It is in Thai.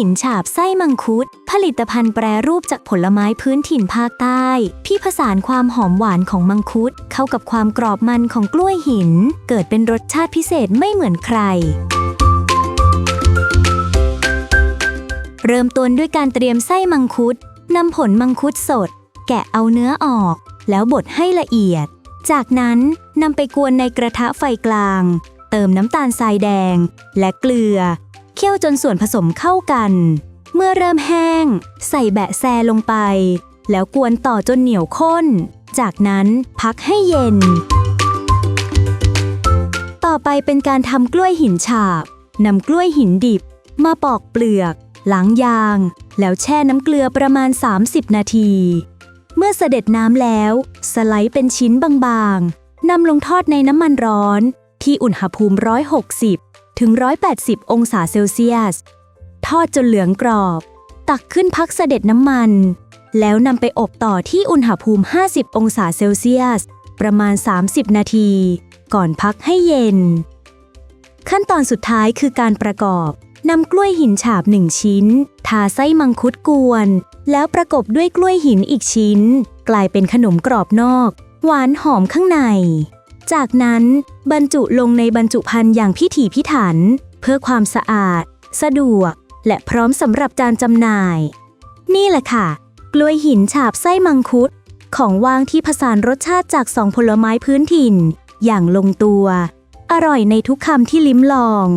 หินฉาบไส้มังคุด ผลิตภัณฑ์แปรรูปจากผลไม้พื้นถิ่นภาคใต้ ที่ผสานความหอมหวานของมังคุด เข้ากับความกรอบมันของกล้วยหิน เกิดเป็นรสชาติพิเศษไม่เหมือนใครเริ่มต้นด้วยการเตรียมไส้มังคุดนำผลมังคุดสด แกะเอาเนื้อออก แล้วบดให้ละเอียด จากนั้นนำไปกวนในกระทะไฟกลาง เติมน้ำตาลทรายแดง และเกลือ คี่ยวจนส่วนผสมเข้ากัน เมื่อเริ่มแห้ง ใส่แบะแซลงไป แล้วกวนต่อจนเหนียวข้น จากนั้นพักให้เย็น ต่อไปเป็นการทำกล้วยหินฉาบนำกล้วยหินดิบ มาปอกเปลือก ล้างยาง แล้วแช่น้ำเกลือประมาณ 30 นาที เมื่อเสด็จน้ำแล้ว สไลด์เป็นชิ้นบางๆนำลงทอดในน้ำมันร้อน ที่อุณหภูมิ 160 ถึง 180 องศาเซลเซียส ทอดจนเหลืองกรอบ ตักขึ้นพักเสด็จน้ำมัน แล้วนำไปอบต่อที่อุณหภูมิ 50 องศาเซลเซียส ประมาณ 30 นาที ก่อนพักให้เย็น ขั้นตอนสุดท้ายคือการประกอบนำกล้วยหินฉาบหนึ่งชิ้น ทาไส้มังคุดกวน แล้วประกบด้วยกล้วยหินอีกชิ้น กลายเป็นขนมกรอบนอก หวานหอมข้างใน จากนั้นบรรจุลงในบรรจุภัณฑ์อย่างพิถีพิถัน เพื่อความสะอาด สะดวก และพร้อมสำหรับจานจำหน่าย นี่แหละค่ะ กล้วยหินฉาบไส้มังคุด ของว่างที่ผสานรสชาติจากสองผลไม้พื้นถิ่น อย่างลงตัว อร่อยในทุกคำที่ลิ้มลอง